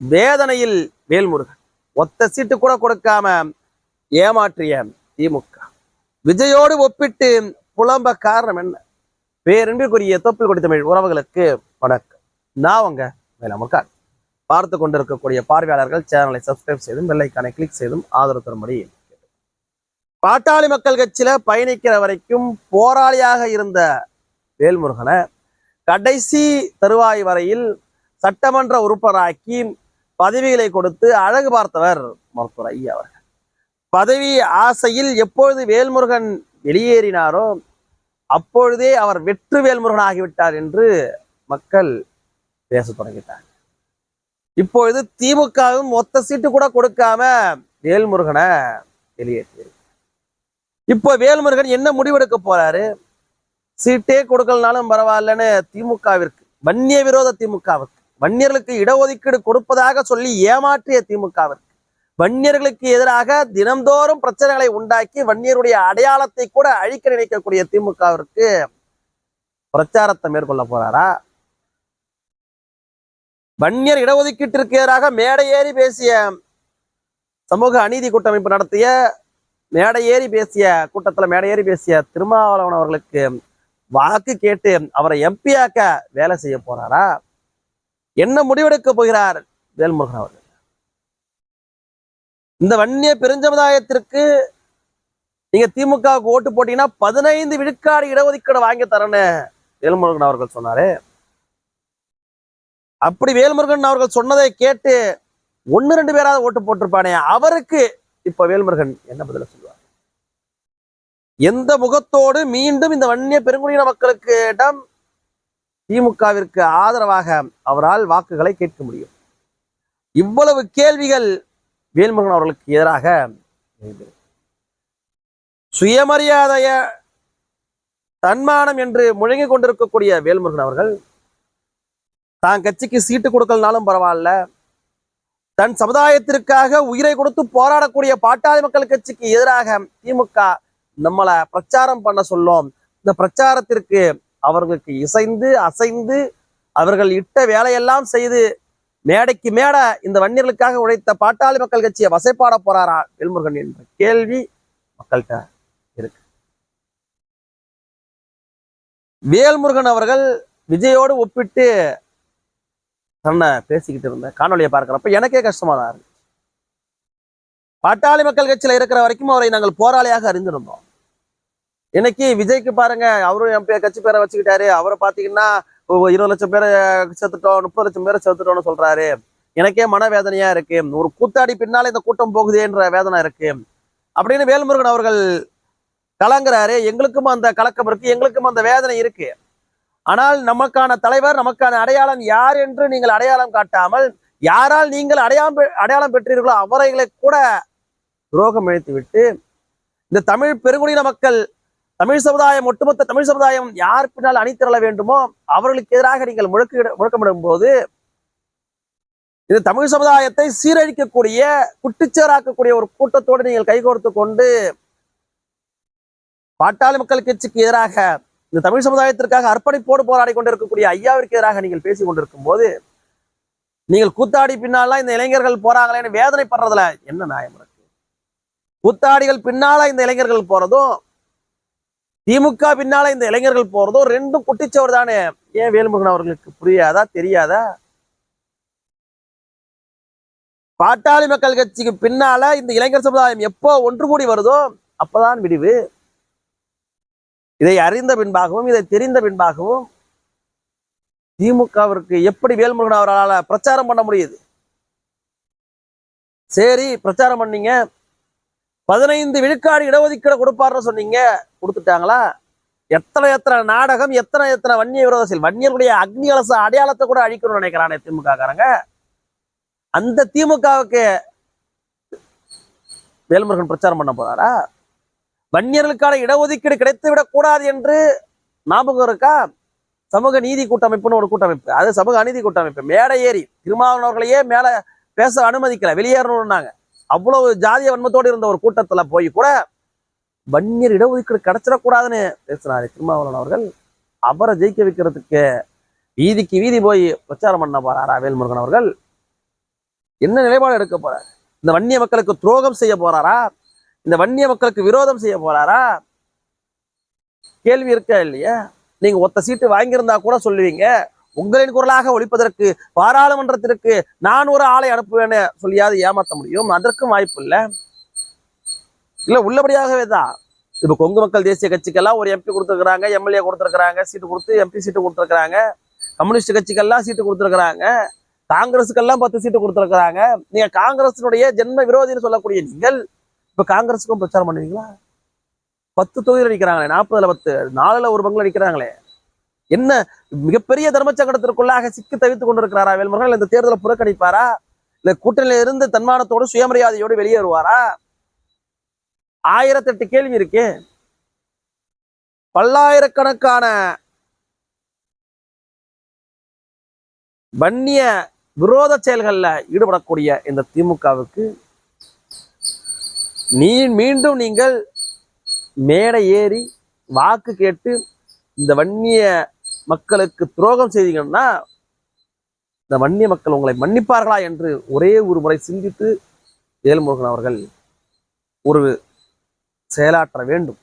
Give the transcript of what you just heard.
வேதனையில் வேல்முருகன். ஒத்த சீட்டு கூட கொடுக்காம ஏமாற்றிய திமுக. விஜயோடு ஒப்பிட்டு புலம்ப காரணம் என்ன? பேரன்பிற்குரிய தொப்பில் கொடி தமிழ் உறவுகளுக்கு வணக்கம். நான் உங்க வேலமுருகன். பார்த்து கொண்டிருக்கக்கூடிய பார்வையாளர்கள் சேனலை சப்ஸ்கிரைப் செய்தும் பெல்லைக்கானை கிளிக் செய்தும் ஆதரவு தரும்படி பாட்டாளி மக்கள் கட்சியில பயணிக்கிற வரைக்கும் போராளியாக இருந்த வேல்முருகனை கடைசி தருவாய் வரையில் சட்டமன்ற உறுப்பினராக்கி பதவிகளை கொடுத்து அழகு பார்த்தவர் மருத்துவர் ஐயா அவர்கள். பதவி ஆசையில் எப்பொழுது வேல்முருகன் வெளியேறினாரோ அப்பொழுதே அவர் வெற்று வேல்முருகன் ஆகிவிட்டார் என்று மக்கள் பேசத் தொடங்கிட்டாங்க. இப்பொழுது திமுகவும் ஒத்த சீட்டு கூட கொடுக்காம வேல்முருகனை வெளியேற்றி இப்போ வேல்முருகன் என்ன முடிவெடுக்க போறாரு? சீட்டே கொடுக்கலனாலும் பரவாயில்லன்னு திமுகவிற்கு வன்னிய விரோத திமுகவுக்கு வன்னியர்களுக்கு இடஒதுக்கீடு கொடுப்பதாக சொல்லி ஏமாற்றிய திமுகவிற்கு வன்னியர்களுக்கு எதிராக தினந்தோறும் பிரச்சனைகளை உண்டாக்கி வன்னியருடைய அடையாளத்தை கூட அழிக்க நினைக்கக்கூடிய திமுகவிற்கு பிரச்சாரத்தை மேற்கொள்ள போறாரா? வன்னியர் இடஒதுக்கீட்டிற்கு எதிராக மேடை ஏறி பேசிய சமூக அநீதி கூட்டமைப்பு நடத்திய மேடை ஏறி பேசிய கூட்டத்துல மேடை ஏறி பேசிய திருமாவளவன் அவர்களுக்கு வாக்கு கேட்டு அவரை எம்பியாக்க வேலை செய்ய போறாரா? என்ன முடிவெடுக்க போகிறார்? வேல்முருகன் அவர்கள். இந்த வன்னிய பெருஞ்சமுதாயத்திற்கு நீங்க திமுகவுக்கு ஓட்டு போட்டீங்கன்னா பதினைந்து விழுக்காடு இடஒதுக்கீடு வாங்கி தரேன்னு வேல்முருகன் அவர்கள் சொன்னாரு. அப்படி வேல்முருகன் அவர்கள் சொன்னதை கேட்டு ஒன்னு ரெண்டு பேராவது ஓட்டு போட்டிருப்பானே அவருக்கு இப்ப வேல்முருகன் என்ன பதில சொல்லுவார்? எந்த முகத்தோடு மீண்டும் இந்த வன்னிய பெருங்குடியின மக்களுக்கு இடம் திமுகவிற்கு ஆதரவாக அவரால் வாக்குகளை கேட்க முடியும். இவ்வளவு கேள்விகள் வேல்முருகன் அவர்களுக்கு எதிராக சுயமரியாதைய தன்மானம் என்று முழங்கிக் கொண்டிருக்கக்கூடிய வேல்முருகன் அவர்கள் தான் கட்சிக்கு சீட்டு கொடுக்கலனாலும் பரவாயில்ல தன் சமுதாயத்திற்காக உயிரை கொடுத்து போராடக்கூடிய பாட்டாளி மக்கள் கட்சிக்கு எதிராக திமுக நம்மளை பிரச்சாரம் பண்ண சொல்லும். இந்த பிரச்சாரத்திற்கு அவர்களுக்கு இசைந்து அசைந்து அவர்கள் இட்ட வேலையெல்லாம் செய்து மேடைக்கு மேட இந்த வன்னியர்களுக்காக உழைத்த பாட்டாளி மக்கள் கட்சியை வசைப்பாட போறாரா? வேல்முருகன் என்ற கேள்வி மக்கள்கிட்ட இருக்கு. வேல்முருகன் அவர்கள் விஜயோடு ஒப்பிட்டு தன்னை பேசிக்கிட்டு இருந்த காணொலியை பார்க்கிறப்ப எனக்கே கஷ்டமா தான் இருக்கு. பாட்டாளி மக்கள் கட்சியில இருக்கிற வரைக்கும் அவரை நாங்கள் போராளியாக அறிந்திருந்தோம். இன்னைக்கு விஜய்க்கு பாருங்க அவரும் என் கட்சி பேரை வச்சுக்கிட்டாரு. அவரை பாத்தீங்கன்னா இருபது லட்சம் பேரை செத்துட்டோம் முப்பது லட்சம் பேரை செத்துட்டோம்னு சொல்றாரு. எனக்கே மனவேதனையா இருக்கு. ஒரு கூத்தாடி பின்னால இந்த கூட்டம் போகுதேன்ற வேதனை இருக்கு. அப்படின்னு வேல்முருகன் அவர்கள் கலங்குறாரு. எங்களுக்கும் அந்த கலக்கம் இருக்கு எங்களுக்கும் அந்த வேதனை இருக்கு. ஆனால் நமக்கான தலைவர் நமக்கான அடையாளம் யார் என்று நீங்கள் அடையாளம் காட்டாமல் யாரால் நீங்கள் அடையாளம் பெ- அடையாளம் பெற்றீர்களோ அவரைகளை கூட துரோகம் இழைத்து விட்டு இந்த தமிழ் பெருங்குடியின மக்கள் தமிழ் சமுதாயம் ஒட்டுமொத்த தமிழ் சமுதாயம் யார் பின்னால் அணிதிரள வேண்டுமோ அவர்களுக்கு எதிராக நீங்கள் முழக்க முழக்கமிடும் போது இந்த தமிழ் சமுதாயத்தை சீரழிக்கக்கூடிய குட்டிச்சேராக்கக்கூடிய ஒரு கூட்டத்தோடு நீங்கள் கைகோர்த்து கொண்டு பாட்டாளி மக்கள் கட்சிக்கு எதிராக இந்த தமிழ் சமுதாயத்திற்காக அர்ப்பணிப்போடு போராடி கொண்டிருக்கக்கூடிய ஐயாவிற்கு எதிராக நீங்கள் பேசி கொண்டிருக்கும் போது நீங்கள் கூத்தாடி பின்னாலாம் இந்த இளைஞர்கள் போறாங்களேன்னு வேதனைப்படுறதுல என்ன நியாயம் இருக்கு? கூத்தாடிகள் பின்னால இந்த இளைஞர்கள் போறதும் திமுக பின்னால இந்த இளைஞர்கள் போறதோ ரெண்டும் குட்டிச்சவர் தானே? ஏன் வேல்முருகன் அவர்களுக்கு புரியாதா தெரியாதா? பாட்டாளி மக்கள் கட்சிக்கு பின்னால இந்த இளைஞர் சமுதாயம் எப்போ ஒன்று கூடி வருதோ அப்பதான் விடிவு. இதை அறிந்த பின்பாகவும் இதை தெரிந்த பின்பாகவும் திமுகவிற்கு எப்படி வேல்முருகன் அவரால் பிரச்சாரம் பண்ண முடியுது? சரி பிரச்சாரம் பண்ணீங்க. பதினைந்து விழுக்காடு இடஒதுக்கீடு கொடுப்பாருன்னு சொன்னீங்க. கொடுத்துட்டாங்களா? எத்தனை எத்தனை நாடகம் எத்தனை எத்தனை வன்னிய விரோத செயல் வன்னியர்களுடைய அக்னி அலச அடையாளத்தை கூட அழிக்கணும்னு நினைக்கிறானே திமுக காரங்க அந்த திமுகவுக்கு வேல்முருகன் பிரச்சாரம் பண்ண போறாரா? வன்னியர்களுக்கான இடஒதுக்கீடு கிடைத்து விடக் கூடாது என்று ஞாபகம் இருக்கா? சமூக நீதி கூட்டமைப்புன்னு ஒரு கூட்டமைப்பு. அது சமூக அநீதி கூட்டமைப்பு. மேடை ஏறி திருமாவளவர்களையே மேல பேச அனுமதிக்கல. வெளியேறணும்னாங்க. அவ்வளவு ஜாதிய வன்மத்தோடு இருந்த ஒரு கூட்டத்துல போய் கூட வன்னியர் இடஒதுக்கீடு கிடைச்சிடக்கூடாதுன்னு பேசினாரு திருமாவளவன் அவர்கள். அவரை ஜெயிக்க வைக்கிறதுக்கு வீதிக்கு வீதி போய் பிரச்சாரம் பண்ண போறாரா வேல்முருகன் அவர்கள். என்ன நிலைப்பாடு எடுக்க போறார்? இந்த வன்னிய மக்களுக்கு துரோகம் செய்ய போறாரா? இந்த வன்னிய மக்களுக்கு விரோதம் செய்ய போறாரா? கேள்வி இருக்கா இல்லையா? நீங்க ஒத்த சீட்டு வாங்கியிருந்தா கூட சொல்லுவீங்க. உங்களின் குரலாக ஒழிப்பதற்கு பாராளுமன்றத்திற்கு நான் ஒரு ஆளை அனுப்புவேன்னு சொல்லியாவது ஏமாத்த முடியும்? அதற்கும் வாய்ப்பு இல்லை இல்ல உள்ளபடியாகவே தான். இப்போ கொங்கு மக்கள் தேசிய கட்சிக்கெல்லாம் ஒரு எம்பி கொடுத்துருக்குறாங்க எம்எல்ஏ கொடுத்துருக்குறாங்க சீட்டு கொடுத்து எம்பி சீட்டு கொடுத்துருக்குறாங்க. கம்யூனிஸ்ட் கட்சிக்கெல்லாம் சீட்டு கொடுத்துருக்குறாங்க. காங்கிரஸுக்கெல்லாம் பத்து சீட்டு கொடுத்துருக்குறாங்க. நீங்க காங்கிரஸினுடைய ஜென்ம விரோதின்னு சொல்லக்கூடிய நீங்கள் இப்ப காங்கிரஸுக்கும் பிரச்சாரம் பண்ணுவீங்களா? பத்து தொகுதியில் நிற்கிறாங்களே நாற்பதுல பத்து நாலுல ஒரு பங்குல நிற்கிறாங்களே என்ன மிகப்பெரிய தர்மச்சங்கடத்திற்குள்ளாக சிக்கி தவித்துக் கொண்டிருக்கிறாரா வேல்முருகன்? இந்த தேர்தலை புறக்கணிப்பாரா? இல்ல கூட்டணியில இருந்து தன்மானத்தோடு சுயமரியாதையோடு வெளியேறுவாரா? ஆயிரத்தெட்டு கேள்வி இருக்கு. பல்லாயிரக்கணக்கான வன்னிய விரோத செயல்கள்ல ஈடுபடக்கூடிய இந்த திமுகவுக்கு நீ மீண்டும் நீங்கள் மேடை ஏறி வாக்கு கேட்டு இந்த வன்னிய மக்களுக்கு துரோகம் செய்தீங்கன்னா இந்த வன்னிய மக்கள் உங்களை மன்னிப்பார்களா என்று ஒரே ஒரு முறை சிந்தித்து வேல்முருகன் அவர்கள் ஒரு செயலாற்ற வேண்டும்.